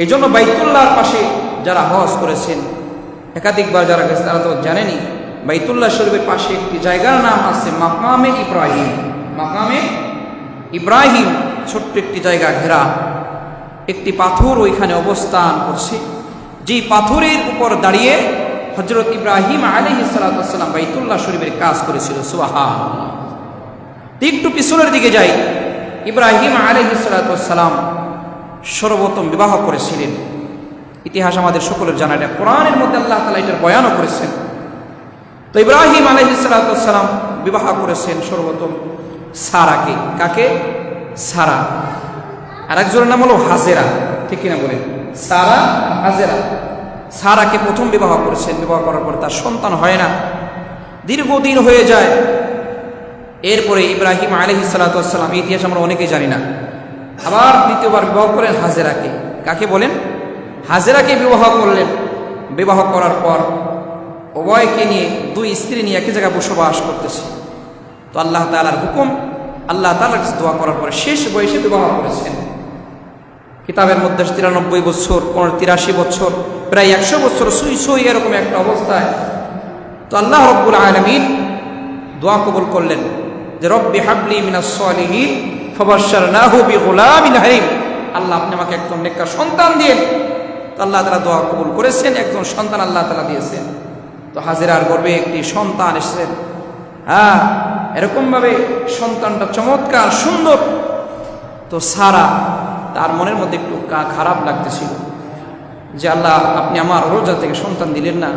এই জন্য বাইতুল্লাহর পাশে যারা হজ করেছেন, একাধিকবার যারা গেছে তারা তো জানেনি বাইতুল্লাহ শরীফের পাশে একটি জায়গার নাম আছে মাকামে ইব্রাহিম। মাকামে ইব্রাহিম ছোট্ট একটি জায়গা ঘেরা। একটি পাথর ওইখানে অবস্থান করছে। যেই পাথরের উপর দাঁড়িয়ে হজরত ইব্রাহিম আলহ সালাতাম বাইতুল্লাহ শরীফের কাজ করেছিল। সুবাহা একটু পিছনের দিকে যাই। ইব্রাহিম আলহ সর্বপ্রথম বিবাহ করেছিলেন। ইতিহাস আমাদের সকলের জানা, এটা কোরআনের মধ্যে আল্লাহ তালা এটার বয়ানও করেছেন। তো ইব্রাহিম আলহি সালাতাম বিবাহ করেছেন সর্বপ্রথম সারাকে। কাকে? সারা। আর একজনের নাম হলো হাজেরা। ঠিক কিনা বলেন? সারা হাজেরা। সারাকে প্রথম বিবাহ করেছেন। বিবাহ করার পর তার সন্তান হয় না। দীর্ঘদিন হয়ে যায়। এরপরে ইব্রাহিম আলহি সালাতাম ইতিহাস আমরা অনেকেই জানি না। আবার দ্বিতীয়বার বিবাহ করেন হাজেরাকে। কাকে বলেন? হাজেরাকে বিবাহ করলেন। বিবাহ করার পর উভয়কে নিয়ে দুই স্ত্রী নিয়ে একই জায়গায় বসবাস করতেছে। তো আল্লাহ তালার হুকুম, আল্লাহ তালার দোয়া করার পরে শেষ বয়সে বিবাহ করেছেন। কিতাবের মধ্যে তিরানব্বই বছর, পনেরো তিরাশি বছর, প্রায় একশো বছর সুই সুই এরকম একটা অবস্থায়। তো আল্লাহ রব্বুল আলমিন দোয়া কবুল করলেন যে, রব্বি হাবলি মিনাস ফবাসার নাহু বি গোলামিন হারিম আল্লাহ আপনি আমাকে একজন নেককার সন্তান দিয়েন। তো আল্লাহ তালা দোয়া কবুল করেছেন, একজন সন্তান আল্লাহ তালা দিয়েছেন। তো গর্বে একটি সন্তান এসেছেন হ্যাঁ এরকমভাবে সন্তানটা চমৎকার, সুন্দর। তো সারা তার মনের মধ্যে একটু খারাপ লাগতেছিল যে আল্লাহ আপনি আমার রোজা থেকে সন্তান দিলেন না।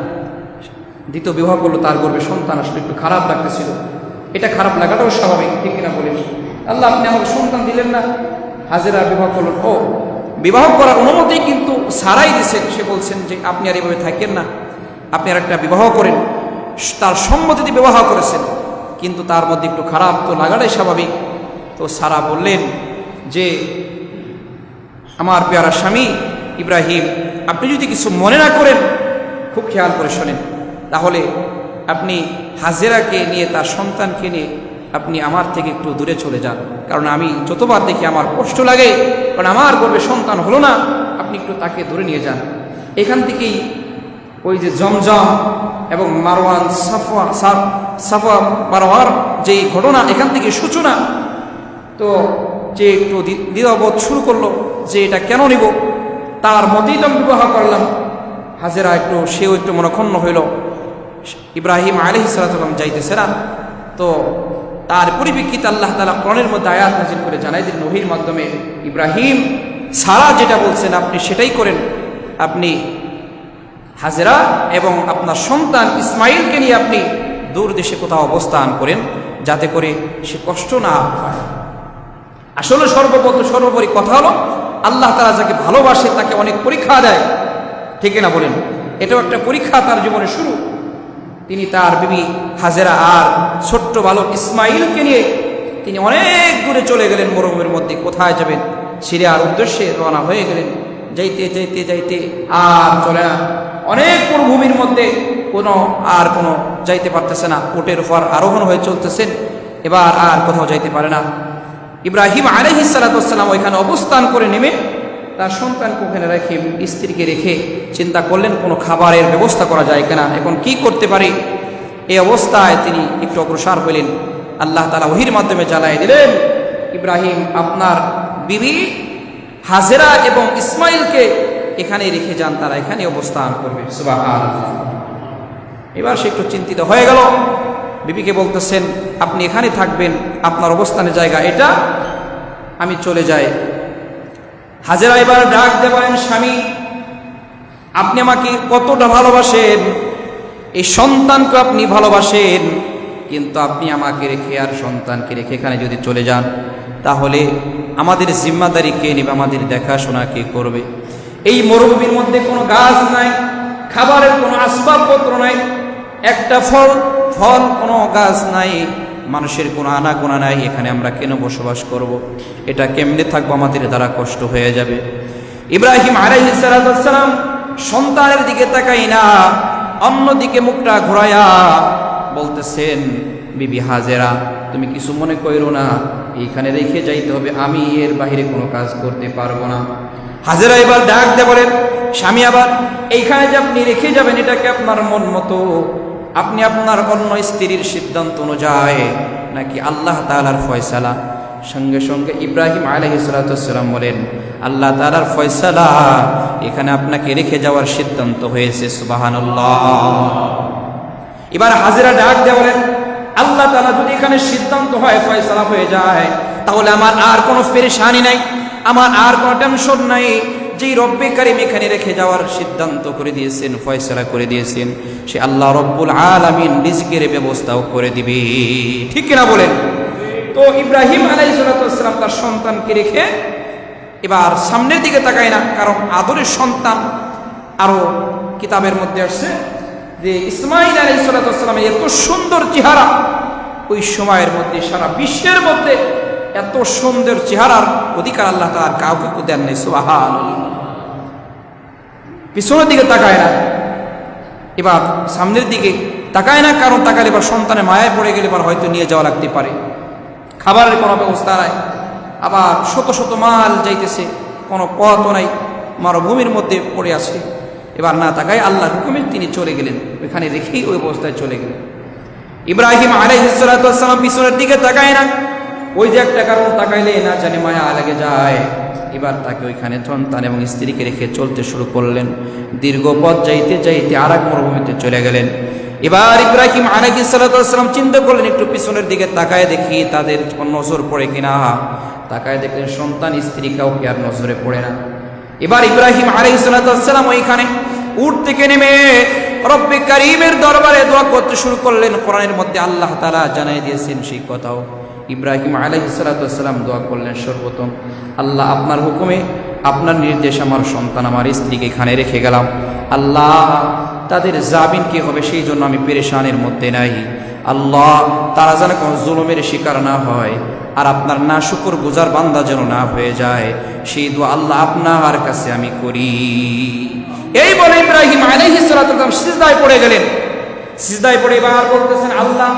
দ্বিতীয় বিবাহ করল তার গর্বে সন্তান আসলে একটু খারাপ লাগতেছিল। এটা খারাপ লাগাটাও স্বাভাবিক, ঠিক কিনা বলেন আল্লাহ আপনি আমাকে সন্তান দিলেন না। হাজিরা বিবাহ করল ও, বিবাহ করার অনুমতি কিন্তু সারাই দিছেন সে বলছেন যে আপনি আর এভাবে থাকেন না। আপনি আর একটা বিবাহ করেন। তার সম্মতিতে বিবাহ করেছেন। কিন্তু তার মধ্যে একটু খারাপ তো লাগাটাই স্বাভাবিক। তো সারা বললেন যে, আমার পেয়ারা স্বামী ইব্রাহিম, আপনি যদি কিছু মনে না করেন, খুব খেয়াল করে শোনেন। তাহলে আপনি হাজেরাকে নিয়ে, তার সন্তানকে নিয়ে আপনি আমার থেকে একটু দূরে চলে যান। কারণ আমি যতবার দেখি আমার কষ্ট লাগে, কারণ আমার গর্বে সন্তান হলো না, আপনি একটু তাকে দূরে নিয়ে যান। এখান থেকেই ওই যে জমজম এবং মারওয়ান সাফা সাফ- মারওয়ার যেই ঘটনা, এখান থেকে সূচনা, তো যে একটু দ্বিধাবোধ শুরু করল যে এটা কেন নিব? তার মতেই তো বিবাহ করলাম। হাজেরা একটু, সেও একটু মনক্ষণ্ণ হইল। ইব্রাহিম আলহ সালাম যাইতেছে না। তো তার পরিপ্রেক্ষিতে আল্লাহ তালা কোরআনের মধ্যে আয়াত নাজিল করে জানাই দিন নহির মাধ্যমে ইব্রাহিম সারা যেটা বলছেন, আপনি সেটাই করেন। আপনি হাজেরা এবং আপনার সন্তান ইসমাইলকে নিয়ে আপনি দূর দেশে কোথাও অবস্থান করেন, যাতে করে সে কষ্ট না হয় আসলে সর্বপ্রথম, সর্বোপরি কথা হলো, আল্লাহ তারা যাকে ভালোবাসে তাকে অনেক পরীক্ষা দেয়। ঠিক না বলেন? এটাও একটা পরীক্ষা তার জীবনে শুরু। তিনি তার বিবি হাজেরা আর ছোট্ট বালক ইসমাইলকে নিয়ে তিনি অনেক দূরে চলে গেলেন মরুভূমির মধ্যে। কোথায় যাবেন? সিরিয়ার উদ্দেশ্যে রওনা হয়ে গেলেন। যাইতে যাইতে যাইতে আর চলে অনেক মরুভূমির মধ্যে কোনো আর কোনো যাইতে পারতেছে না। উটের উপর আরোহণ হয়ে চলতেছেন এবার আর কোথাও যাইতে পারে না। ইব্রাহিম আলহি সালাতাম ওইখানে অবস্থান করে নেমে তার সন্তানকে ওখানে রেখে, স্ত্রীকে রেখে চিন্তা করলেন, কোনো খাবারের ব্যবস্থা করা যায় কিনা? এখন কি করতে পারি? এই অবস্থায় তিনি একটু অগ্রসর হইলেন। আল্লাহ তালা ওহির মাধ্যমে জ্বালাই দিলেন, ইব্রাহিম, আপনার বিবি হাজেরা এবং ইসমাইলকে এখানে রেখে যান, তারা এখানে অবস্থান করবে। সুবাহান এবার সে একটু চিন্তিত হয়ে গেল। বিবিকে বলতেছেন, আপনি এখানে থাকবেন, আপনার অবস্থানের জায়গা এটা, আমি চলে যাই। হাজেরা এবার ডাক দিয়ে বলেন স্বামী, আপনি আমাকে কতটা ভালোবাসেন, এই সন্তানকে আপনি ভালোবাসেন, কিন্তু আপনি আমাকে রেখে আর সন্তানকে রেখে এখানে যদি চলে যান, তাহলে আমাদের জিম্মাদারি কে নেবে, আমাদের দেখাশোনা কে করবে? এই মরুভূমির মধ্যে কোনো গাছ নাই, খাবারের কোনো আসবাবপত্র নাই, একটা ফল ফল কোনো গাছ নাই মানুষের কোনো আনা গোনা নাই এখানে আমরা কেন বসবাস করব। এটা কেমনে থাকব? আমাদের দ্বারা কষ্ট হয়ে যাবে। ইব্রাহিম আলাইসালাম সন্তানের দিকে তাকাই না, অন্যদিকে মুখটা ঘোরায়া বলতেছেন, বিবি হাজেরা, তুমি কিছু মনে করো না। এইখানে রেখে যাইতে হবে। আমি এর বাহিরে কোনো কাজ করতে পারব না। হাজেরা এবার ডাক দিয়ে বলেন, স্বামী আবার, এইখানে যে আপনি রেখে যাবেন, এটাকে আপনার মন মতো আপনি আপনার অন্য স্ত্রীর সিদ্ধান্ত অনুযায়ী নাকি আল্লাহ তালার ফয়সালা? সঙ্গে সঙ্গে ইব্রাহিম আলহিসাল্লাম বলেন, আল্লাহ তালার ফয়সালা এখানে আপনাকে রেখে যাওয়ার সিদ্ধান্ত হয়েছে, সুবাহানুল্লাহ। এবার হাজিরা ডাক দিয়ে বলেন, আল্লাহ তালা যদি এখানে সিদ্ধান্ত হয়, ফয়সালা হয়ে যায়, তাহলে আমার আর কোনো পেরেশানি নাই, আমার আর কোনো টেনশন নাই। যেই রব্বে কারিম এখানে রেখে যাওয়ার সিদ্ধান্ত করে দিয়েছেন, ফয়সলা করে দিয়েছেন, সে আল্লাহ রব্বুল আলামিন রিজকের ব্যবস্থাও করে দিবে। ঠিক কিনা বলেন? তো ইব্রাহিম আলাইসালাম তার সন্তানকে রেখে এবার সামনের দিকে তাকায় না, কারণ আদরের সন্তান আরও কিতাবের মধ্যে আসছে যে ইসমাইল আলাইসালামের এত সুন্দর চেহারা ওই সময়ের মধ্যে, সারা বিশ্বের মধ্যে এত সুন্দর চেহারার অধিকার আল্লাহ তার কাউকে দেন নাই সুবাহান পিছনের দিকে তাকায় না। এবার সামনের দিকে তাকায় না, কারণ তাকালে এবার সন্তানের মায়ায় পড়ে গেলে এবার হয়তো নিয়ে যাওয়া লাগতে পারে। খাবারের কোনো ব্যবস্থা নাই আবার শত শত মাল যাইতেছে, কোনো পথও নাই, মরুভূমির মধ্যে পড়ে আছে। এবার না তাকায় আল্লাহ হুকুমে তিনি চলে গেলেন, ওইখানে রেখেই ওই অবস্থায় চলে গেলেন। ইব্রাহিম আলাইসালাম পিছনের দিকে তাকায় না ওই যে একটা কারণ তাকাইলে না জানি মায়া লেগে যায়। এবার তাকে ওইখানে সন্তান এবং স্ত্রীকে রেখে চলতে শুরু করলেন। দীর্ঘ পথ যাইতে যাইতে আর এক মরুভূমিতে চলে গেলেন। এবার ইব্রাহিম আলাইহি সালাম চিন্তা করলেন, একটু পিছনের দিকে তাকায় দেখি তাদের নজর পড়ে কিনা। তাকায় দেখলেন সন্তান, স্ত্রী কাউকে আর নজরে পড়ে না। এবার ইব্রাহিম আলাইহি সালাম ওইখানে উঠ থেকে নেমে রব্বে কারিমের দরবারে দোয়া করতে শুরু করলেন। কোরআনের মধ্যে আল্লাহ তাআলা জানাই দিয়েছেন সেই কথাও। ইব্রাহিম আলাইহি সালাম দোয়া করলেন সর্বপ্রথম, আল্লাহ আপনার হুকুমে, আপনার নির্দেশ আমার সন্তান আমার স্ত্রীকে এখানে রেখে গেলাম। আল্লাহ, তাদের জামিন কি হবে সেই জন্য আমি পেরেশানের মধ্যে নাই। আল্লাহ, তারা যেন কোনো জুলুমের শিকার না হয় আর আপনার না শুকুর গুজার বান্দা যেন না হয়ে যায়, সেই দোয়া আল্লাহ আপনার কাছে আমি করি। এই বলে ইব্রাহিম আলাইহি সালাম সিজদায় পড়ে গেলেন। সিজদায় পড়ে এবার বলতেছেন, আল্লাহ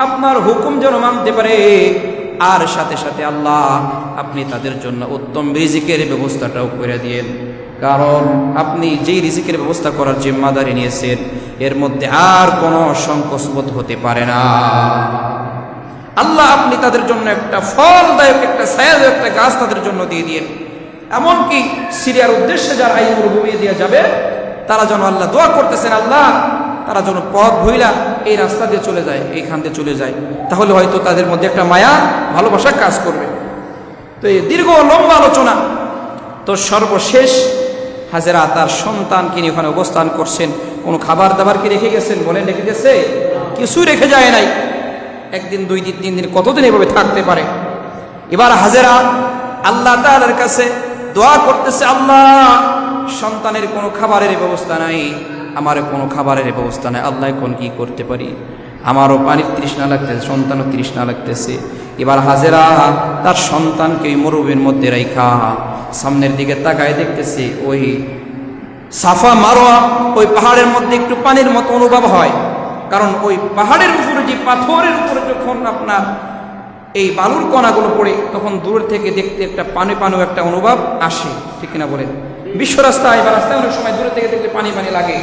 আপনার হুকুম যেন মানতে পারে। আর সাথে সাথে আল্লাহ আপনি তাদের জন্য উত্তম রিজিকের ব্যবস্থাটাও করে দিয়েন। কারণ আপনি যেই রিজিকের ব্যবস্থা করার জিম্মাদারি নিয়েছেন, এর মধ্যে আর কোনো সংকোচবোধ হতে পারে না। আল্লাহ আপনি তাদের জন্য একটা ফলদায়ক, একটা ছায়াদায়ক, একটা গাছ তাদের জন্য দিয়ে দিয়েন। এমনকি সিরিয়ার উদ্দেশ্যে যারা আইন মরুভূমি দিয়ে যাবে, তারা যেন আল্লাহ দোয়া করতেছেন, আল্লাহ তারা যেন পথ ভইলা এই রাস্তা দিয়ে চলে যায়, এইখান দিয়ে চলে যায়। তাহলে হয়তো তাদের মধ্যে একটা মায়া, ভালোবাসা কাজ করবে। তো এই দীর্ঘ লম্বা আলোচনা। তো সর্বশেষ হাজেরা তার সন্তানকে নিয়ে ওখানে অবস্থান করছেন। কোনো খাবার দাবার কি রেখে গেছেন? বলেন, রেখে গেছে? কিছুই রেখে যায় নাই। একদিন, দুই দিন, তিন দিন, কতদিন এভাবে থাকতে পারে? এবার হাজেরা আল্লাহ তালার কাছে দোয়া করতেছে, আল্লাহ, সন্তানের কোনো খাবারের ব্যবস্থা নাই। আমার কোনো খাবারের ব্যবস্থা নাই, আল্লাহ কোন কি করতে পারি? আমারও পানির তৃষ্ণা লাগতেছে, সন্তানও তৃষ্ণা লাগতেছে। এবার হাজেরা তার সন্তানকে ওই মরুভূমির মধ্যে রাইখা, সামনের দিকে তাকায় দেখতেছে ওই সাফা মারোয়া ওই পাহাড়ের মধ্যে একটু পানির মতো অনুভব হয়। কারণ ওই পাহাড়ের উপরে যে পাথরের উপরে যখন আপনার এই বালুর কণাগুলো পড়ে, তখন দূর থেকে দেখতে একটা পানি পানো একটা অনুভব আসে। ঠিক না বলেন? বিশ্ব রাস্তায় বা রাস্তায় অনেক সময় দূরে থেকে দেখলে পানি পানি লাগে।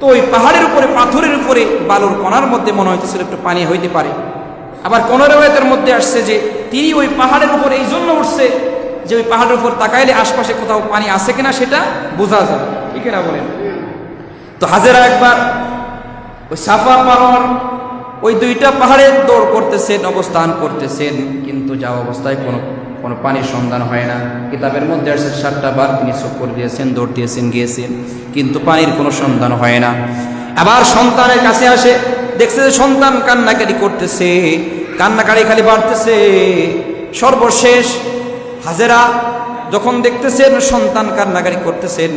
তো ওই পাহাড়ের উপরে, পাথরের উপরে বালুর কণার মধ্যে মনে হইতেছিল একটু পানি হইতে পারে। আবার কোন রেওয়ায়তের মধ্যে আসছে যে তিনি ওই পাহাড়ের উপর এই জন্য উঠছে যে ওই পাহাড়ের উপর তাকাইলে আশপাশে কোথাও পানি আছে কিনা সেটা বোঝা যায়। ঠিক না বলেন? তো হাজেরা একবার ওই সাফা পাহাড়, ওই দুইটা পাহাড়ে দৌড় করতেছেন, অবস্থান করতেছেন, কিন্তু যা অবস্থায় কোনো কোনো পানির সন্ধান হয় না। কিতাবের মধ্যে আসছে সাতটা বার তিনি চক্কর দিয়েছেন, দৌড় দিয়েছেন, গিয়েছেন। কিন্তু পানির কোনো সন্ধান হয় না। আবার সন্তানের কাছে আসে, দেখছে যে সন্তান কান্নাকারি করতেছে কান্নাকারি খালি বাড়তেছে। সর্বশেষ হাজেরা যখন দেখতেছেন সন্তান কান্নাকারি করতেছেন,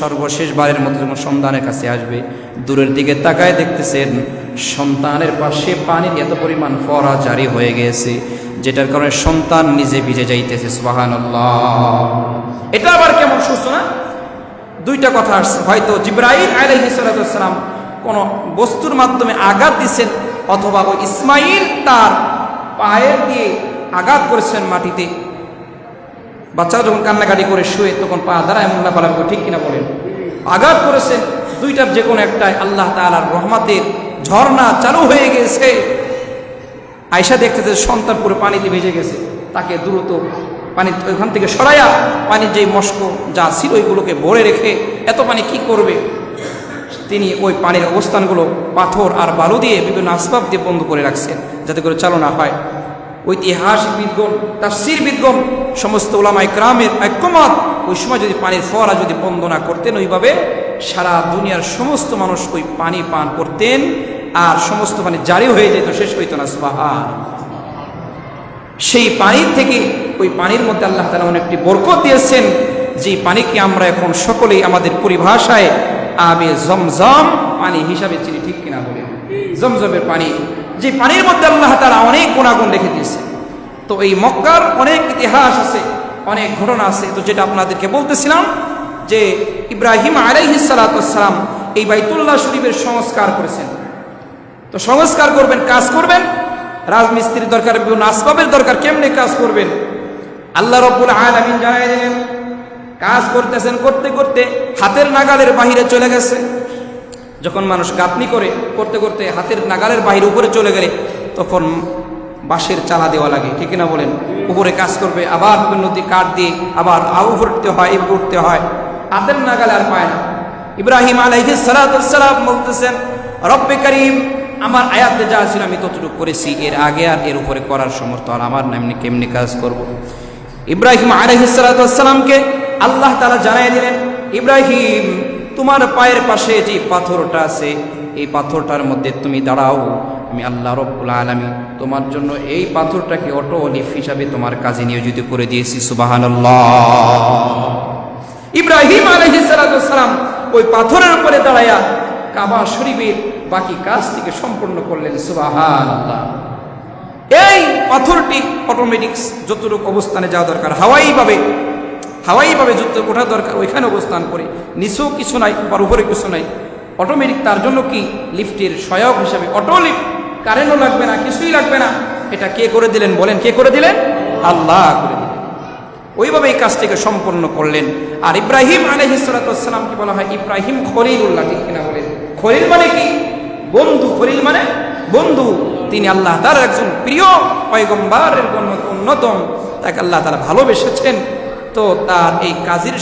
সর্বশেষ বারের মতো যখন সন্তানের কাছে আসবে, দূরের দিকে তাকায় দেখতেছেন, সন্তানের পাশে পানির এত পরিমাণ ফরা জারি হয়ে গেছে। যেটার কারণে সন্তান নিজে ভিজে যাইতেছে সুবাহান এটা আবার কেমন সূচনা দুইটা কথা আসছে। হয়তো জিব্রাহিম আলাইহিসালাম কোন বস্তুর মাধ্যমে আঘাত দিচ্ছেন, অথবা ওই ইসমাইল তার পায়ের দিয়ে আঘাত করেছেন মাটিতে। বাচ্চারা যখন কান্নাকাটি করে শুয়ে, তখন পা দ্বারা এমন করে ঠিক কিনা বলেন? আঘাত করেছেন দুইটার যে কোনো একটাই আল্লাহ তাআলার রহমাতের ঝর্ণা চালু হয়ে গেছে। আয়সা দেখতেছে, সন্তান পুরো পানিতে ভেজে গেছে। তাকে দ্রুত পানি ওইখান থেকে সরাইয়া পানির যে মস্ক যা ছিল ওইগুলোকে ভরে রেখে এত পানি কি করবে? তিনি ওই পানির অবস্থানগুলো পাথর আর বালু দিয়ে বিভিন্ন আসবাব দিয়ে বন্ধ করে রাখছেন যাতে করে চালনা হয়। ঐতিহাসিকবিদগণ তাফসিরবিদগণ সমস্ত ওলামাই গ্রামের ঐক্যমত, ওই সময় যদি পানির ফোয়ারা যদি বন্ধ না করতেন, ওইভাবে সারা দুনিয়ার সমস্ত মানুষ ওই পানি পান করতেন। আর সমস্ত পানি জারি হয়ে যেত, শেষ হইত না, সুবাহান। সেই পানির থেকে ওই পানির মধ্যে আল্লাহ তালা অনেকটি বরকত দিয়েছেন, যে পানিকে আমরা এখন সকলেই আমাদের পরিভাষায় আবে জমজম পানি হিসাবে চিনি, ঠিক কিনা বলে? জমজমের পানি। যে পানির মধ্যে আল্লাহ তালা অনেক গুণাগুণ রেখে দিয়েছে তো এই মক্কার অনেক ইতিহাস আছে, অনেক ঘটনা আছে। তো যেটা আপনাদেরকে বলতেছিলাম যে ইব্রাহিম আলাইহিসালাম এই বাইতুল্লাহ শরীফের সংস্কার করেছেন। তো সংস্কার করবেন, কাজ করবেন। রাজমিস্ত্রির দরকার, বিভিন্ন আসবাবের দরকার, কেমনে কাজ করবেন? আল্লাহ রব্বুল আলামিন জানাই দিলেন, কাজ করতেছেন করতে করতে হাতের নাগালের বাহিরে চলে গেছে। যখন মানুষ গাঁথনি করে, করতে করতে হাতের নাগালের বাহিরে উপরে চলে গেলে তখন বাঁশের চালা দেওয়া লাগে, ঠিক না বলেন? উপরে কাজ করবে, আবার দিকে কাঠ দিয়ে আবার আউ উঠতে হয় এই উঠতে হয়। হাতের নাগালে আর পায় না। ইব্রাহিম আলাইহিস সালাম বলতেছেন, রব্বে করিম আমার আয়াতে যা ছিল আমি ততটুকু করেছি, এর আগে আর এর উপরে করার সমর্থ আর আমার নামনি কেমনি কাজ করব। ইব্রাহিম আলহিসালামকে আল্লাহ তালা জানাই দিলেন, ইব্রাহিম, তোমার পায়ের পাশে যে পাথরটা আছে, এই পাথরটার মধ্যে তুমি দাঁড়াও, আমি আল্লাহ রব্বুল আলমী তোমার জন্য এই পাথরটাকে অটো অলিফ হিসাবে তোমার কাজে নিয়োজিত করে দিয়েছি সুবাহান ইব্রাহিম আলহিসালাম ওই পাথরের উপরে দাঁড়াইয়া কাবা শরীফের বাকি কাজটিকে সম্পূর্ণ করলেন সুবাহান আল্লাহ এই পাথরটি অটোমেটিক্স যতটুকু অবস্থানে যাওয়া দরকার হাওয়াই ভাবে হাওয়াই ভাবে যত ওঠা দরকার, ওইখানে অবস্থান করে। নিচেও কিছু নাই বা উপরে কিছু নাই। অটোমেটিক তার জন্য কি? লিফটের সহায়ক হিসাবে। অটো লিফট কারেন্টও লাগবে না, কিছুই লাগবে না। এটা কে করে দিলেন বলেন? কে করে দিলেন? আল্লাহ করে দিলেন। ওইভাবে এই কাজটিকে সম্পন্ন করলেন। আর ইব্রাহিম আলহিসামকে বলা হয় ইব্রাহিম খলিলুল্লাহ, ঠিক কিনা খলিল মানে কি? বন্ধু, খলিল মানে বন্ধু। তিনি আল্লাহ তার একজন প্রিয় পয়গম্বারের অন্যতম। তাকে আল্লাহ তারা ভালোবেসেছেন। তো তার এই কাজের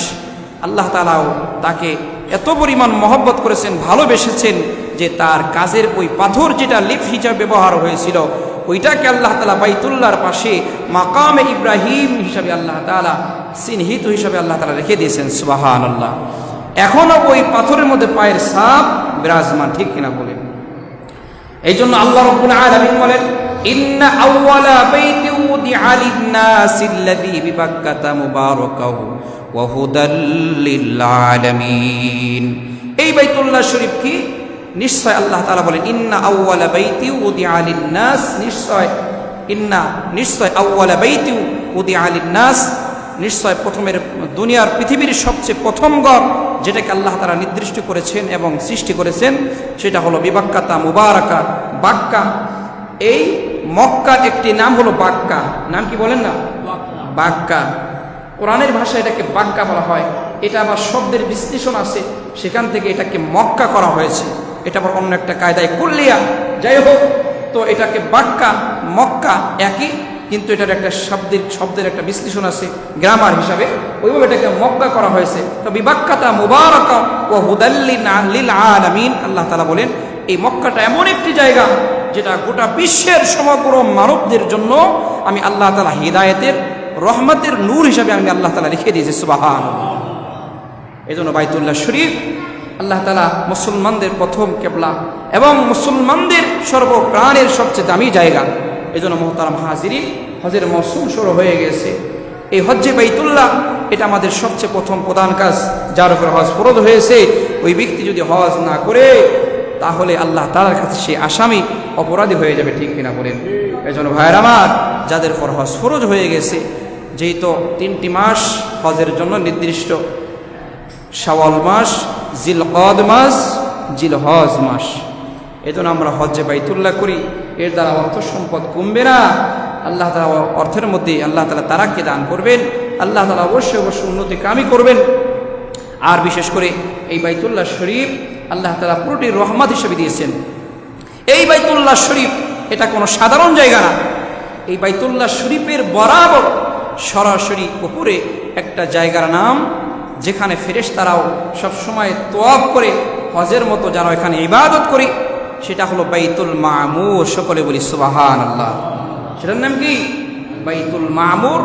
আল্লাহ তালাও তাকে এত পরিমাণ মহব্বত করেছেন, ভালোবেসেছেন যে তার কাজের ওই পাথর যেটা লিফ হিসাবে ব্যবহার হয়েছিল, ওইটাকে আল্লাহ তালা বাইতুল্লাহর পাশে মাকামে ইব্রাহিম হিসাবে আল্লাহ তালা চিহ্নিত হিসাবে আল্লাহ তালা রেখে দিয়েছেন। সুবাহান আল্লাহ এখনও ওই পাথরের মধ্যে পায়ের সাপ বিরাজমান, ঠিক কিনা বলেন? এই জন্য আল্লাহ রব্বুল আলামিন বলেন, ইন্না আউওয়ালা বাইতি উদিআ লিন-নাসি আল্লাযী বিবাক্কাতা মুবারাকাহু ওয়া হুদাল লিল আলামিন। এই বাইতুল্লাহ শরীফ কি? নিশ্চয় আল্লাহ তাআলা বলেন, ইন্না আউওয়ালা বাইতি উদিআ লিন-নাস। নিশ্চয়, ইন্না, নিশ্চয় আউওয়ালা বাইতি উদিআ লিন-নাস। নিশ্চয় প্রথমের দুনিয়ার পৃথিবীর সবচেয়ে প্রথম গড় যেটাকে আল্লাহ তারা নির্দিষ্ট করেছেন এবং সৃষ্টি করেছেন, সেটা হলো বিবাক্কাতা মুবারাকা, বাক্কা। এই মক্কার একটি নাম হলো বাক্কা। নাম কি বলেন না? বাক্কা। কোরআনের ভাষায় এটাকে বাক্কা বলা হয়। এটা আবার শব্দের বিশ্লেষণ আছে। সেখান থেকে এটাকে মক্কা করা হয়েছে। এটা আবার অন্য একটা কায়দায় কুল্লিয়া। যাই হোক, তো এটাকে বাক্কা, মক্কা একই কিন্তু এটার একটা শব্দের শব্দের একটা বিশ্লেষণ আছে গ্রামার হিসাবে। ওইভাবে এটাকে মক্কা করা হয়েছে। তো বিবাক্কাতা মুবারকা ও হুদাল্লিন লিল আলামিন, আল্লাহ তালা বলেন, এই মক্কাটা এমন একটি জায়গা যেটা গোটা বিশ্বের সমগ্র মানবদের জন্য আমি আল্লাহ তালা হৃদায়তের, রহমতের নূর হিসাবে আমি আল্লাহ তালা লিখে দিয়েছি সুবাহান এই জন্য বাইতুল্লাহ শরীফ আল্লাহ তালা মুসলমানদের প্রথম কেবলা এবং মুসলমানদের সর্বপ্রাণের সবচেয়ে দামি জায়গা। এই জন্য মোহতারাম হাজিরি হজের মৌসুম শুরু হয়ে গেছে। এই হজ্জে বাইতুল্লাহ, এটা আমাদের সবচেয়ে প্রথম প্রধান কাজ, যার উপর হজ ফরজ হয়েছে। ওই ব্যক্তি যদি হজ না করে, তাহলে আল্লাহ তালার কাছে সে আসামি, অপরাধী হয়ে যাবে, ঠিক কিনা বলেন? এই জন্য ভাইয়ের আমার, যাদের পর হজ ফরজ হয়ে গেছে যেহেতু তিনটি মাস হজের জন্য নির্দিষ্ট, শাওয়াল মাস জিল কদ মাস জিল হজ মাস। এই জন্য আমরা হজ্জে বাইতুল্লাহ করি। এর দ্বারা অর্থ সম্পদ কমবে না। আল্লাহ তালা অর্থের মধ্যে আল্লাহ তালা তারাকে দান করবেন। আল্লাহ তালা অবশ্যই অবশ্যই উন্নতি কামই করবেন। আর বিশেষ করে এই বাইতুল্লাহ শরীফ আল্লাহ তালা পুরোটি রহমত হিসেবে দিয়েছেন। এই বাইতুল্লাহ শরীফ এটা কোনো সাধারণ জায়গা না। এই বাইতুল্লাহ শরীফের বরাবর সরাসরি উপরে একটা জায়গার নাম, যেখানে ফেরেশ তারাও সবসময় তোয়াব করে, হজের মতো যারা এখানে ইবাদত করি, সেটা হলো বাইতুল মামুর, সকলে বলি সুবাহান আল্লাহ সেটার নাম কি? বাইতুল মামুর।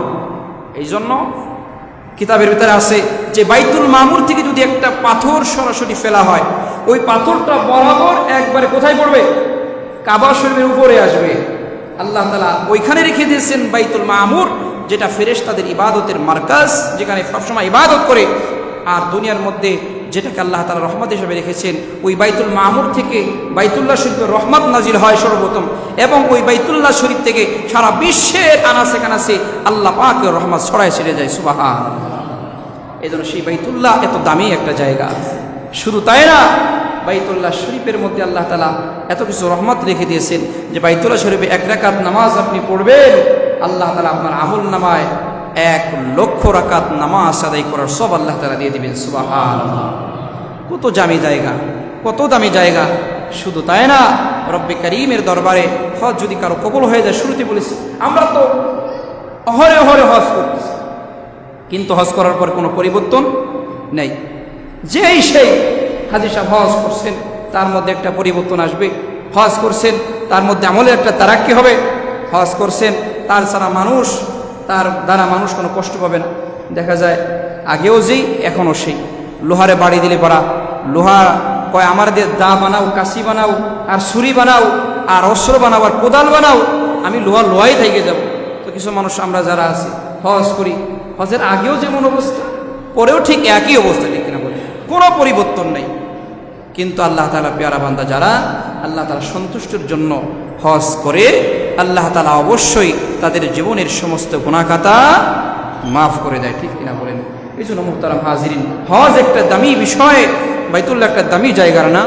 এই জন্য কিতাবের ভিতরে আছে যে বাইতুল মামুর থেকে যদি একটা পাথর সরাসরি ফেলা হয়, ওই পাথরটা বরাবর একবারে কোথায় পড়বে? কাবা শরীফের উপরে আসবে। আল্লাহ তালা ওইখানে রেখে দিয়েছেন বাইতুল মামুর, যেটা ফেরেশ তাদের ইবাদতের মার্কাজ, যেখানে সবসময় ইবাদত করে। আর দুনিয়ার মধ্যে যেটাকে আল্লাহ তালা রহমত হিসেবে রেখেছেন, ওই বাইতুল মামুর থেকে বাইতুল্লাহ শরীফের রহমত নাজিল হয় সর্বপ্রথম এবং ওই বাইতুল্লাহ শরীফ থেকে সারা বিশ্বের আনাসে কানাসে আল্লাহ পাকের রহমত ছড়ায় ছেড়ে যায় সুবাহা এই জন্য সেই বাইতুল্লাহ এত দামি একটা জায়গা। শুধু তাই না, বাইতুল্লাহ শরীফের মধ্যে আল্লাহ তালা এত কিছু রহমত রেখে দিয়েছেন যে বাইতুল্লাহ শরীফে এক রাকাত নামাজ আপনি পড়বেন, আল্লাহ তালা আপনার আমল নামায় এক লক্ষ রাকাত নামাজ আদায় করার সব আল্লাহ তারা দিয়ে দিবেন সুবাহান কত দামি জায়গা, কত দামি জায়গা। শুধু তাই না, রব্বে করিমের দরবারে হজ যদি কারও কবল হয়ে যায়, শুরুতে বলেছি, আমরা তো অহরে অহরে হজ করতেছি। কিন্তু হজ করার পর কোনো পরিবর্তন নেই। যেই সেই হাজি সাহেব হজ করছেন, তার মধ্যে একটা পরিবর্তন আসবে। হজ করছেন, তার মধ্যে আমলে একটা তারাক্কি হবে। হজ করছেন, তার ছাড়া মানুষ তার দ্বারা মানুষ কোনো কষ্ট পাবে না। দেখা যায়, আগেও যেই এখনও সেই। লোহারে বাড়ি দিলে পড়া লোহা কয়, আমার দিয়ে দা বানাও, কাশি বানাও, আর ছুরি বানাও, আর অস্ত্র বানাও, আর কোদাল বানাও, আমি লোহা লোহাই থেকে যাব। তো কিছু মানুষ, আমরা যারা আছি, হজ করি। হজের আগেও যেমন অবস্থা, পরেও ঠিক একই অবস্থা, ঠিক কিনা বলে কোনো পরিবর্তন নেই। কিন্তু আল্লাহ তালা পেয়ারা বান্দা যারা আল্লাহ তালা সন্তুষ্টির জন্য হজ করে, আল্লাহ তালা অবশ্যই তাদের জীবনের সমস্ত গুণাকাতা মাফ করে দেয়, ঠিক কিনা বলেন? এই জন্য মুহতারাম হাজিরিন, হজ একটা দামি বিষয়, বাইতুল্লাহ একটা দামি জায়গার না।